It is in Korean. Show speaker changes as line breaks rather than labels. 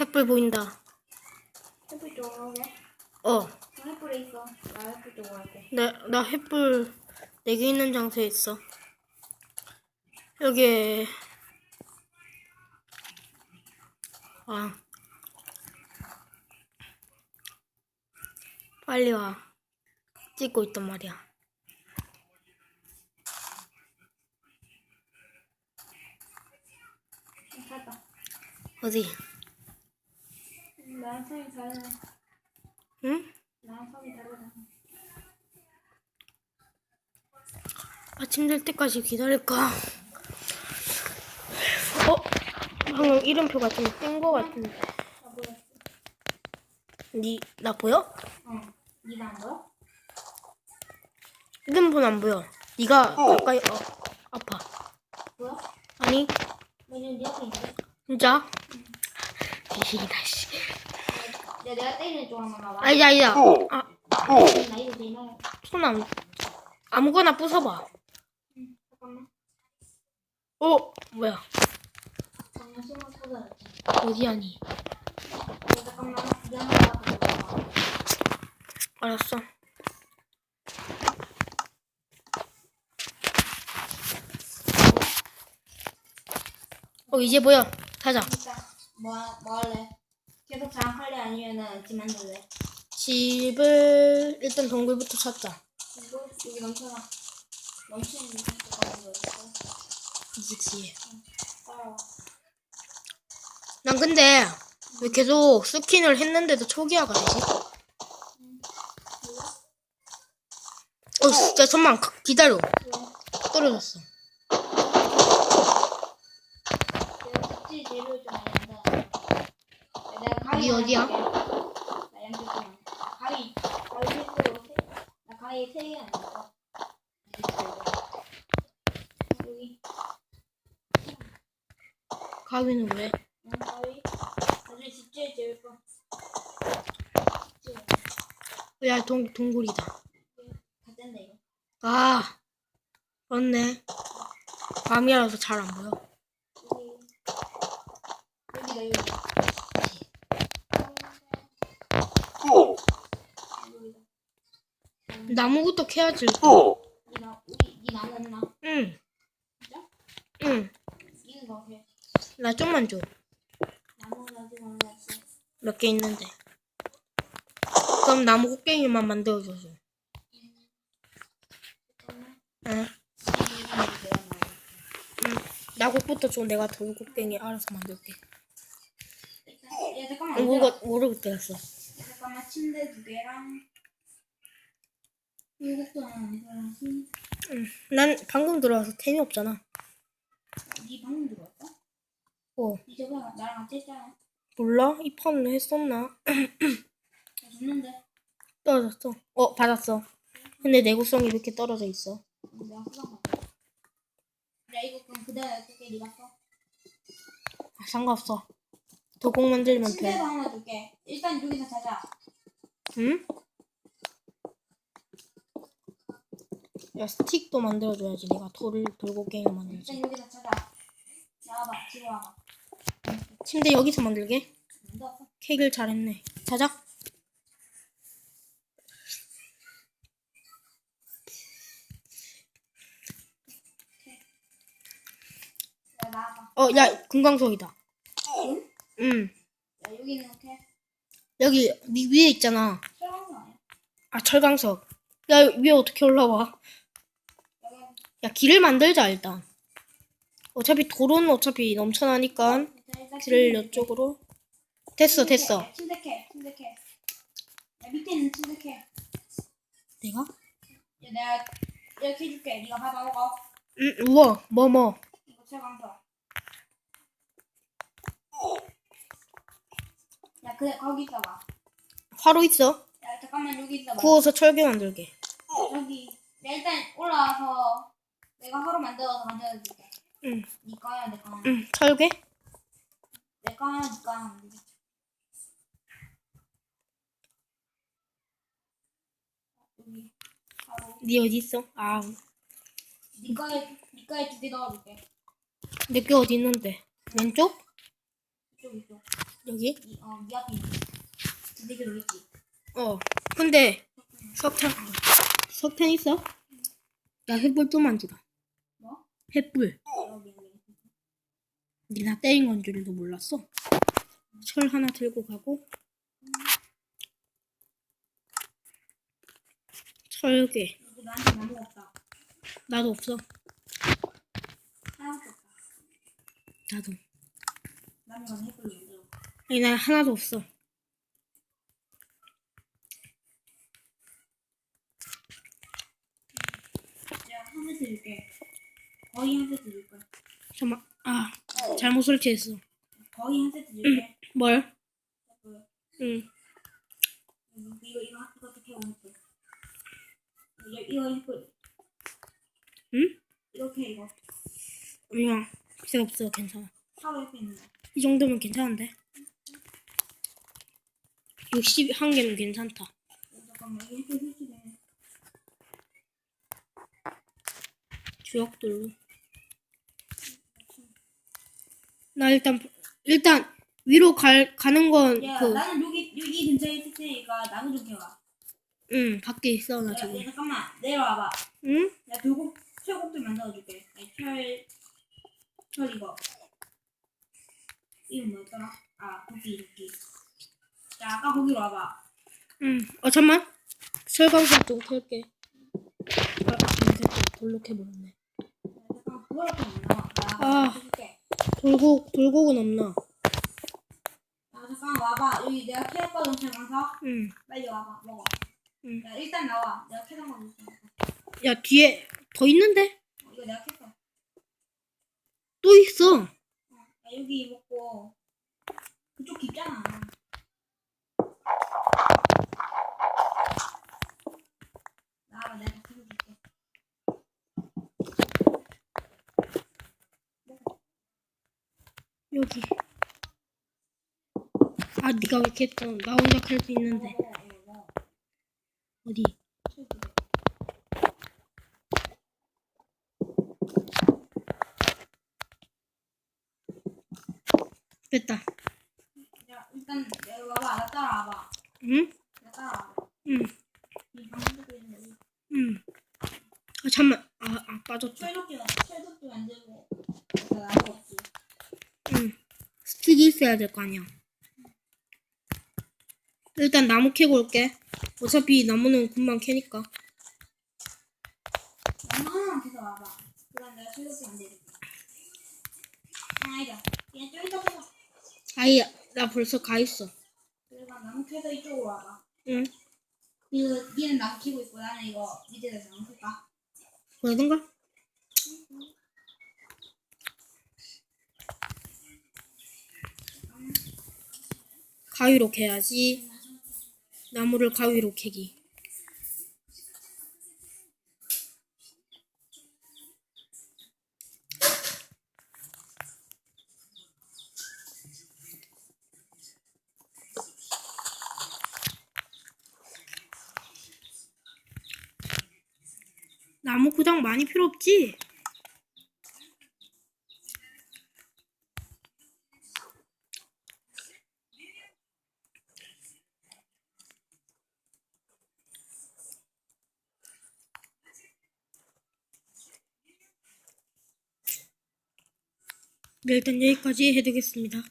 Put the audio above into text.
햇불 보인다.
햇불 쪽으로 오게.
어,
저 햇불에 있어. 나 햇불 쪽으로 갈게.
나, 나 햇불 4개 있는 장소에 있어. 여기, 아. 빨리 와. 찍고 있단 말이야. 어디?
음, 나랑 성이 다르네.
응?
나랑 성이 다르다.
아침 될 때까지 기다릴까? 어? 방금 이름표가 좀 뜬 거 같은데.
아, 뭐야?
니, 나 보여?
어. 니가 안 보여?
이름표는 안 보여. 니가 가까이, 어, 아파.
보여?
아니,
나 지금 네 앞에 있는데.
진짜? 이다, 씨.
야, 내가 때리는 쪽 한번 봐봐.
아니다, 아니다. 아,
나 이거 제일 많이.
손 안, 아무거나 부숴봐.
응, 잠깐만.
어, 뭐야.
잠깐만, 숨을 쏟아야지.
어디 아니?
야, 잠깐만. 미안하다. 가져가.
알았어. 어, 이제 보여. 가자.
일단, 뭐, 뭐 할래? 계속 장악할래? 아니면은 집 만들래?
집을, 일단 동굴부터 찾자.
이거 여기 넘쳐나. 넘치는 데가 어디 있어?
이지.
따라와.
난 근데, 왜 계속 스킨을 했는데도 초기화가 되지? 어, 진짜 잠만 기다려.
왜?
떨어졌어.
내가 집지 재료 좀 가위
니 어디야?
나 양쪽 좀. 가위, 가위 실수로 세, 나 가위 세개 아니었어. 여기,
가위는 왜?
응, 가위. 나중에 집지 재울 거.
야, 동, 동굴이다.
다 뗀다 이거.
아, 맞네. 밤이라서 잘 안 보여.
여기, 여기다 여기. 여기다.
나무부터 캐야지.
니 나, 우리 니 나무 없나?
응,
진짜?
응.
니는 거 해.
나 좀만 줘.
나무 가지고 안 왔어.
몇개 있는데. 그럼 나무 곡괭이만 만들어줘서. 응. 응. 나 곡부터 줘. 내가 돌 곡괭이 알아서 만들게.
일단, 야 잠깐만.
어. 뭐가, 그랬어?
야, 잠깐만 침대 두 개랑
응. 난 방금 들어와서 템이 없잖아.
방금 들어왔어?
어,
니 저번에 나랑 같이 했잖아.
몰라? 이 판을 했었나?
나 줬는데
떨어졌어. 어, 받았어. 근데 내구성이 왜 이렇게 떨어져 있어?
내가 수강 받아. 야 이거 그럼 그대로 어떻게 니가 써?
아, 상관없어. 도곡 만들면 돼.
침대도 하나 줄게. 일단 여기서 자자.
응? 야, 스틱도 만들어줘야지. 내가 돌을, 돌고갱이 만들지.
일단 여기서 자자. 나와봐. 뒤로 와봐.
침대 여기서 만들게. 케이크를 잘했네.
나와봐.
어, 야, 금광석이다.
응?
응.
야 여기는 어떻게?
여기, 니 위에 있잖아.
철강도 아니야?
아, 철광석. 야, 위에 어떻게 올라와? 야, 길을 만들자, 일단. 어차피 돌은 어차피 넘쳐나니까
일단
길을. 이쪽으로. 됐어, 됐어.
침대캐. 침대캐. 야 밑에는 침대캐.
내가?
야 내가 이렇게 해줄게. 네가 받아 먹어.
응, 우와, 뭐, 뭐.
이거 철강서. 야 그래 거기 있어봐.
화로 있어?
야 잠깐만 여기 있어봐.
구워서 철개 만들게.
여기. 야 일단 올라와서 내가 하루 만들어서 만들어줄게.
응,
니 거야 내 거야.
응, 철개?
내 거야 니 거야. 여기 하루.
니 어디 있어? 아,
니 거에 니 거에 두개 넣어줄게.
내게 어디 있는데? 왼쪽?
이쪽 이쪽.
여기?
이, 어, 네 앞에 있는. 두개들 올렸지.
어. 근데 석탄 석탄 있어? 나 횃불 좀만 주라.
뭐?
횃불. 니나 때린 건 줄도 몰랐어. 철 하나 들고 가고 철개. 나도 없어. 나도. 아니 난 하나도 없어.
줄게. 거의 한 세트 줄 거야.
잠만. 아 잘못 설치했어.
거의 한 세트 줄게.
뭘?
그,
응.
이거 이거 이거 이거 어떻게? 이거 이거.
응?
이렇게 이거
필요 없어. 괜찮아.
옆에 있는 거.
이 정도면 괜찮은데. 61개면 괜찮다.
어, 잠깐만 이게 설치되네.
주역돌로. 나 일단 일단 위로 갈 가는
건야
그,
나는 여기 여기 근처에 있을 테니까 나무 좀 캐와.
응 밖에 있어 나
야,
지금.
야 잠깐만 내려와봐.
응?
내가 돌곡 철곡들 만들어줄게. 아니, 철, 철 이거. 이름 뭐였더라? 아, 도끼, 도끼. 자, 아까 거기로 와봐.
응. 어 잠만. 철광석 좀 털게. 아, 괜찮다. 돌로 캐버렸네.
야, 잠깐,
아. 돌곡 돌곡은 없나?
야, 잠깐 와봐. 여기 내가 캐었거든, 철광석.
응.
빨리 와봐, 먹어.
응.
야, 일단 나와. 내가 캐던 거 있어.
야 뒤에 더 있는데?
어, 이거 내가 캤어.
또 있어.
어, 야, 여기 먹고. 그쪽 깊잖아. 나와봐, 내가 캐줄게.
여기. 아 네가 왜 캐했어? 나 혼자 캘수 있는데. 어디? 됐다.
야, 일단 내가 와봐. 나 따라와봐.
응?
나 따라와봐.
응.
이 방송도 있는데 이
응. 아 잠만. 아, 아 빠졌다.
철도끼가 철도끼 만들고 나 나무 없지.
응. 스틱이 있어야 될 거 아니야. 일단 나무 캐고 올게. 어차피 나무는 금방 캐니까.
하나만 계속 와봐. 그럼 내가 철도끼 만들게. 아, 아니다. 그냥 좀 이따 보자.
아이, 나 벌써 가 있어.
그러니까 나무 캐서 이쪽으로 와봐.
응.
그 니는 나무 키고 있고 나는 이거 밑에서 나무 캘까?
그러던가? 가위로 캐야지. 나무를 가위로 캐기. 나무 구장 많이 필요 없지? 네, 일단 여기까지 해두겠습니다.